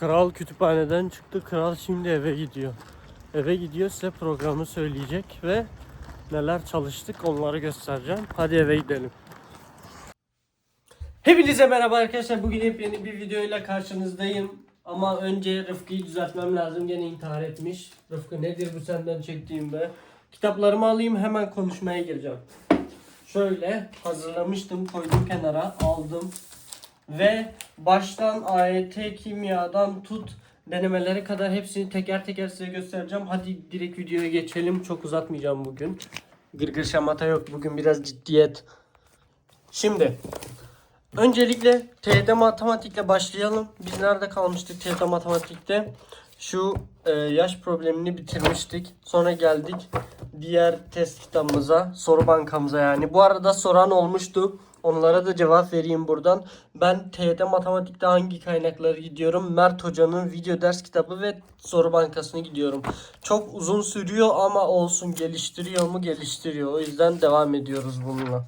Kral kütüphaneden çıktı. Kral şimdi eve gidiyor. Eve gidiyor size programı söyleyecek ve neler çalıştık onları göstereceğim. Hadi eve gidelim. Hepinize merhaba arkadaşlar. Bugün yepyeni bir videoyla karşınızdayım. Ama önce Rıfkı'yı düzeltmem lazım. Gene intihar etmiş. Rıfkı nedir bu senden çektiğim be? Kitaplarımı alayım hemen konuşmaya gireceğim. Şöyle hazırlamıştım koydum kenara aldım. Ve baştan AYT kimyadan tut denemelere kadar hepsini teker teker size göstereceğim. Hadi direkt videoya geçelim. Çok uzatmayacağım bugün. Gırgır şamata yok. Bugün biraz ciddiyet. Şimdi öncelikle TYT matematikle başlayalım. Biz nerede kalmıştık TYT matematikte? Şu e, yaş problemini bitirmiştik. Sonra geldik diğer test kitabımıza, soru bankamıza yani. Bu arada soran olmuştu. Onlara da cevap vereyim buradan. Ben TYT Matematik'te hangi kaynakları gidiyorum? Mert Hoca'nın video ders kitabı ve soru bankasını gidiyorum. Çok uzun sürüyor ama olsun geliştiriyor mu? Geliştiriyor. O yüzden devam ediyoruz bununla.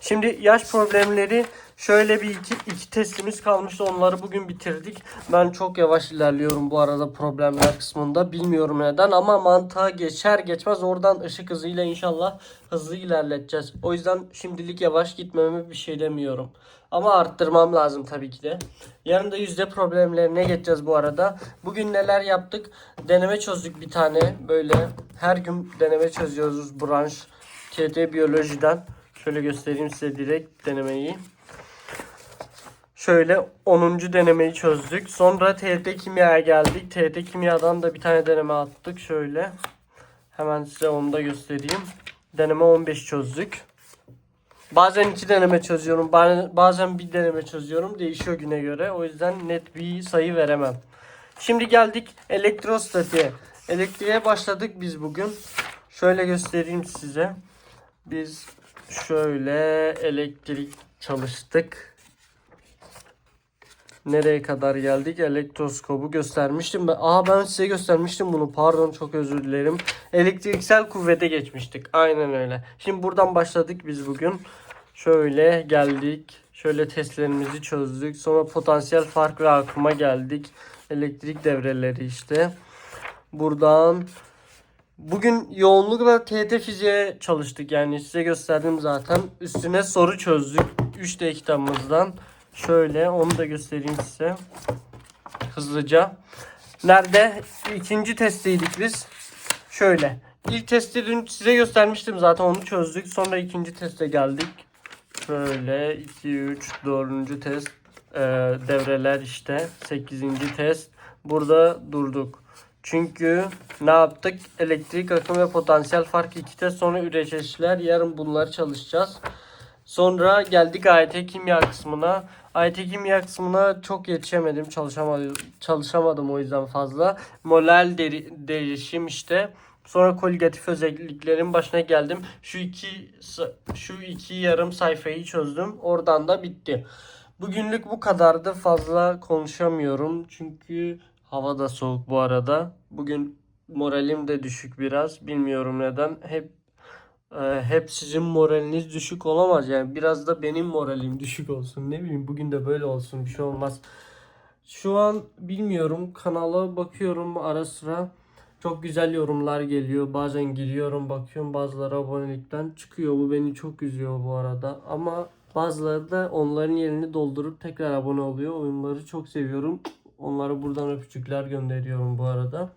Şimdi yaş problemleri şöyle bir iki, iki testimiz kalmıştı. Onları bugün bitirdik. Ben çok yavaş ilerliyorum bu arada problemler kısmında. Bilmiyorum neden ama mantığa geçer geçmez oradan ışık hızıyla inşallah hızlı ilerleteceğiz. O yüzden şimdilik yavaş gitmeme bir şey demiyorum. Ama arttırmam lazım tabii ki de. Yarın da yüzde problemlerine geçeceğiz bu arada. Bugün neler yaptık? Deneme çözdük bir tane. Böyle her gün deneme çözüyoruz branş. TT biyolojiden. Şöyle göstereyim size direkt denemeyi. Şöyle 10. denemeyi çözdük. Sonra TRT kimyaya geldik. TRT kimyadan da bir tane deneme attık. Şöyle. Hemen size onu da göstereyim. Deneme 15 çözdük. Bazen iki deneme çözüyorum. ba- Bazen bir deneme çözüyorum. Değişiyor güne göre. O yüzden net bir sayı veremem. Şimdi geldik elektrostatiğe. Elektriğe başladık biz bugün. Şöyle göstereyim size. Biz şöyle elektrik çalıştık. Nereye kadar geldik? Elektroskobu göstermiştim. Ben, aa ben size göstermiştim bunu. Pardon çok özür dilerim. Elektriksel kuvvete geçmiştik. Aynen öyle. Şimdi buradan başladık biz bugün. Şöyle geldik. Şöyle testlerimizi çözdük. Sonra potansiyel fark ve akıma geldik. Elektrik devreleri işte. Buradan Bugün yoğunlukla TET fiziğe çalıştık yani size gösterdim zaten. Üstüne soru çözdük 3D kitabımızdan. Şöyle onu da göstereyim size. Hızlıca. Nerede? İkinci testteydik biz. Şöyle. İlk testi dün size göstermiştim zaten onu çözdük. Sonra ikinci teste geldik. Şöyle 2, 3, 4. test. Ee, devreler işte. 8. test. Burada durduk. Çünkü ne yaptık? Elektrik akımı ve potansiyel fark iki test sonra üreteçler. Yarın bunları çalışacağız. Sonra geldik AYT kimya kısmına. AYT kimya kısmına çok yetişemedim. Çalışamadım, çalışamadım o yüzden fazla. Molal deri, değişim işte. Sonra koligatif özelliklerin başına geldim. Şu iki şu iki yarım sayfayı çözdüm. Oradan da bitti. Bugünlük bu kadardı. Fazla konuşamıyorum. Çünkü hava da soğuk bu arada. Bugün moralim de düşük biraz. Bilmiyorum neden. Hep hep sizin moraliniz düşük olamaz. Yani biraz da benim moralim düşük olsun. Ne bileyim bugün de böyle olsun. Bir şey olmaz. Şu an bilmiyorum. Kanala bakıyorum ara sıra. Çok güzel yorumlar geliyor. Bazen giriyorum bakıyorum bazıları abonelikten çıkıyor. Bu beni çok üzüyor bu arada. Ama bazıları da onların yerini doldurup tekrar abone oluyor. Oyunları çok seviyorum. Onlara buradan öpücükler gönderiyorum bu arada.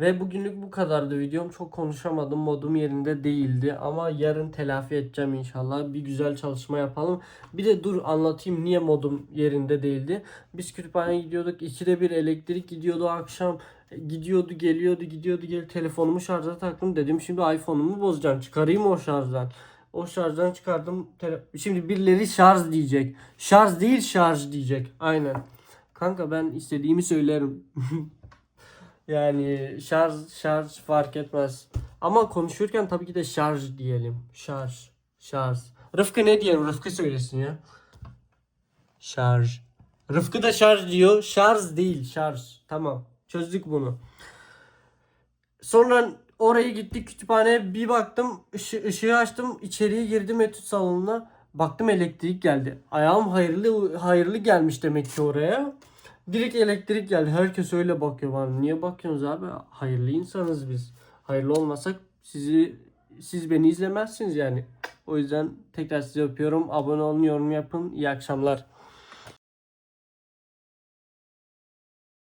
Ve bugünlük bu kadardı videom. Çok konuşamadım. Modum yerinde değildi. Ama yarın telafi edeceğim inşallah. Bir güzel çalışma yapalım. Bir de dur anlatayım niye modum yerinde değildi. Biz kütüphaneye gidiyorduk. İkide bir elektrik gidiyordu akşam. Gidiyordu geliyordu gidiyordu gel telefonumu şarja taktım dedim şimdi iPhone'umu bozacağım çıkarayım o şarjdan. O şarjdan çıkardım. Şimdi birileri şarj diyecek. Şarj değil şarj diyecek. Aynen. Kanka ben istediğimi söylerim. yani şarj şarj fark etmez. Ama konuşurken tabii ki de şarj diyelim. Şarj. Şarj. Rıfkı ne diyelim? Rıfkı söylesin ya. Şarj. Rıfkı da şarj diyor. Şarj değil şarj. Tamam. Çözdük bunu. Sonra oraya gittik kütüphaneye bir baktım ışı, ışığı açtım içeriye girdim etüt salonuna baktım elektrik geldi. Ayağım hayırlı hayırlı gelmiş demek ki oraya. Direkt elektrik geldi. Herkes öyle bakıyor bana. Niye bakıyorsunuz abi? Hayırlı insanız biz. Hayırlı olmasak sizi siz beni izlemezsiniz yani. O yüzden tekrar sizi öpüyorum. Abone olun, yorum yapın. İyi akşamlar.